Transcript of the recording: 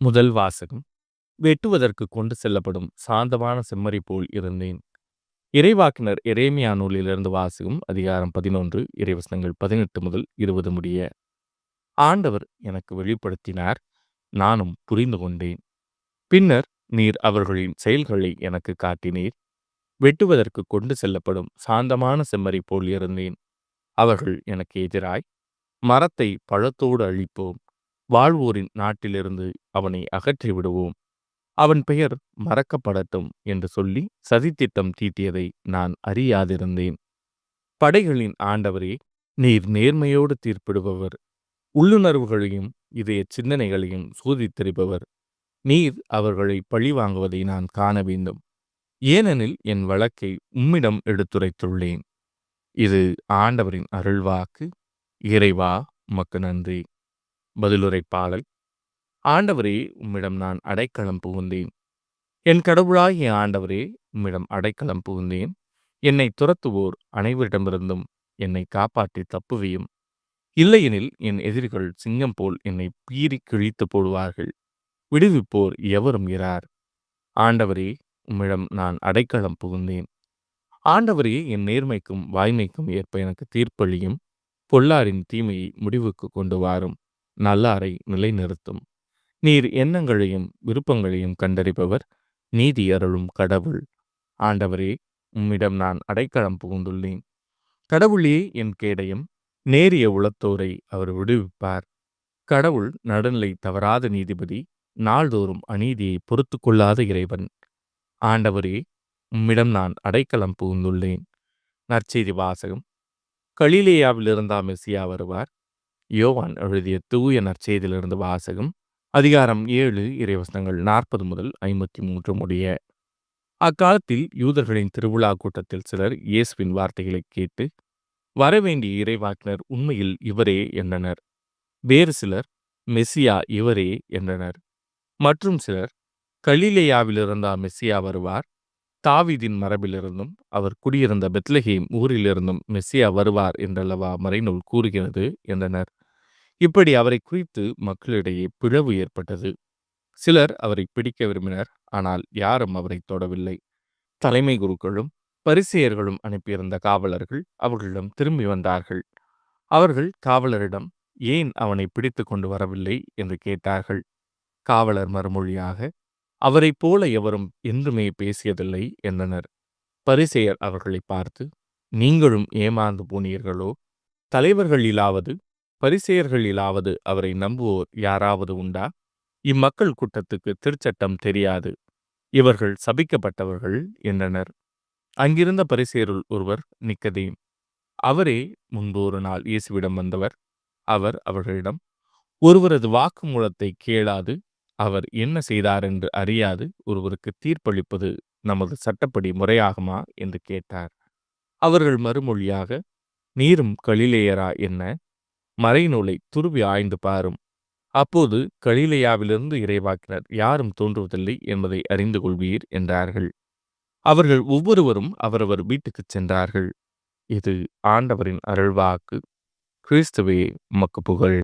முதல் வாசகம் வெட்டுவதற்கு கொண்டு செல்லப்படும் சாந்தமான செம்மறி போல் இருந்தேன். இறைவாக்கினர் எரேமியா நூலிலிருந்து வாசகம் அதிகாரம் பதினொன்று இறைவசனங்கள் பதினெட்டு முதல் இருபது முடிய. ஆண்டவர் எனக்கு வெளிப்படுத்தினார் நானும் புரிந்து கொண்டேன். பின்னர் நீர் அவர்களின் செயல்களை எனக்கு காட்டினீர். வெட்டுவதற்கு கொண்டு செல்லப்படும் சாந்தமான செம்மறி போல் இருந்தேன். அவர்கள் எனக்கு எதிராய் மரத்தை பழத்தோடு அழிப்போம். வாழ்வோரின் நாட்டிலிருந்து அவனை அகற்றி விடுவோம். அவன் பெயர் மறக்கப்படட்டும் என்று சொல்லி சதித்திட்டம் தீட்டியதை நான் அறியாதிருந்தேன். படைகளின் ஆண்டவரே நீர் நேர்மையோடு தீர்ப்பிடுபவர். உள்ளுணர்வுகளையும் இதய சிந்தனைகளையும் சோதித்தறிபவர். நீர் அவர்களை பழிவாங்குவதை நான் காண வேண்டும். ஏனெனில் என் வழக்கை உம்மிடம் எடுத்துரைத்துள்ளேன். இது ஆண்டவரின் அருள்வாக்கு. இறைவா உமக்கு நன்றி. பதிலுரைப்பாளர் ஆண்டவரே உம்மிடம் நான் அடைக்கலம் புகுந்தேன். என் கடவுளாகிய ஆண்டவரே உம்மிடம் அடைக்கலம் புகுந்தேன். என்னை துரத்துவோர் அனைவரிடமிருந்தும் என்னை காப்பாற்றி தப்புவியும். இல்லையெனில் என் எதிரிகள் சிங்கம் போல் என்னை பீறி கிழித்து போடுவார்கள். விடுவிப்போர் எவரும் இரார். ஆண்டவரே உம்மிடம் நான் அடைக்கலம் புகுந்தேன். ஆண்டவரே என் நேர்மைக்கும் வாய்மைக்கும் ஏற்ப எனக்கு தீர்ப்பளியும். பொல்லாரின் தீமையை முடிவுக்கு கொண்டு வாரும். நல்லாரை நிலைநிறுத்தும். நீர் எண்ணங்களையும் விருப்பங்களையும் கண்டறிபவர். நீதி அருளும் கடவுள். ஆண்டவரே உம்மிடம் நான் அடைக்கலம் புகுந்துள்ளேன். கடவுளே என் கேடயம் நேரிய உளத்தோரை அவர் விடுவிப்பார். கடவுள் நடுநிலை தவறாத நீதிபதி நாள்தோறும் அநீதியை பொறுத்து கொள்ளாத இறைவன். ஆண்டவரே உம்மிடம் நான் அடைக்கலம் புகுந்துள்ளேன். நற்செய்தி வாசகம். கலிலேயாவில் மெசியா மெஸ்ஸியா வருவார். யோவான் எழுதிய தூய நற்செய்தியிலிருந்து வாசகம் அதிகாரம் ஏழு இறைவசனங்கள் நாற்பது முதல் ஐம்பத்தி மூன்று முடிய. அக்காலத்தில் யூதர்களின் திருவிழா கூட்டத்தில் சிலர் இயேசுவின் வார்த்தைகளை கேட்டு வரவேண்டிய இறைவாக்கினர் உண்மையில் இவரே என்றனர். வேறு சிலர் மெஸ்ஸியா இவரே என்றனர். மற்றும் சிலர் கலிலேயாவிலிருந்தா மெஸ்ஸியா வருவார் தாவீதின் மரபிலிருந்தும் அவர் குடியிருந்த பெத்லஹேம் ஊரிலிருந்தும் மெஸ்ஸியா வருவார் என்றல்லவா மறைநூல் கூறுகிறது என்றனர். இப்படி அவரை குறித்து மக்களிடையே பிளவு ஏற்பட்டது. சிலர் அவரை பிடிக்க விரும்பினர் ஆனால் யாரும் அவரை தொடவில்லை. தலைமை குருக்களும் பரிசெயர்களும் அனுப்பியிருந்த காவலர்கள் அவர்களிடம் திரும்பி வந்தார்கள். அவர்கள் காவலரிடம் ஏன் அவனை பிடித்து கொண்டு வரவில்லை? என்று கேட்டார்கள். காவலர் மறுமொழியாக அவரைப் போல எவரும் என்றுமே பேசியதில்லை என்றனர். பரிசெயர் அவர்களை பார்த்து நீங்களும் ஏமாந்து போனீர்களோ? தலைவர்களிலாவது பரிசெயர்களிலாவது அவரை நம்புவோர் யாராவது உண்டா? இம்மக்கள் கூட்டத்துக்கு திருச்சட்டம் தெரியாது. இவர்கள் சபிக்கப்பட்டவர்கள் என்றனர். அங்கிருந்த பரிசேருள் ஒருவர் நிக்கதேம். அவரே முன்பு ஒரு நாள் இயேசுவிடம் வந்தவர். அவர் அவர்களிடம் ஒருவரது வாக்குமூலத்தை கேளாது அவர் என்ன செய்தார் என்று அறியாது ஒருவருக்கு தீர்ப்பளிப்பது நமது சட்டப்படி முறையாகுமா? என்று கேட்டார். அவர்கள் மறுமொழியாக நீரும் கலிலேயரா என்ன? மறைநூலை துருவி ஆய்ந்து பாரும். அப்போது கலிலேயாவிலிருந்து இறைவாக்கினர் யாரும் தோன்றுவதில்லை என்பதை அறிந்து கொள்வீர் என்றார்கள். அவர்கள் ஒவ்வொருவரும் அவரவர் வீட்டுக்குச் சென்றார்கள். இது ஆண்டவரின் அருள்வாக்கு. கிறிஸ்துவே மக்கு புகழ்.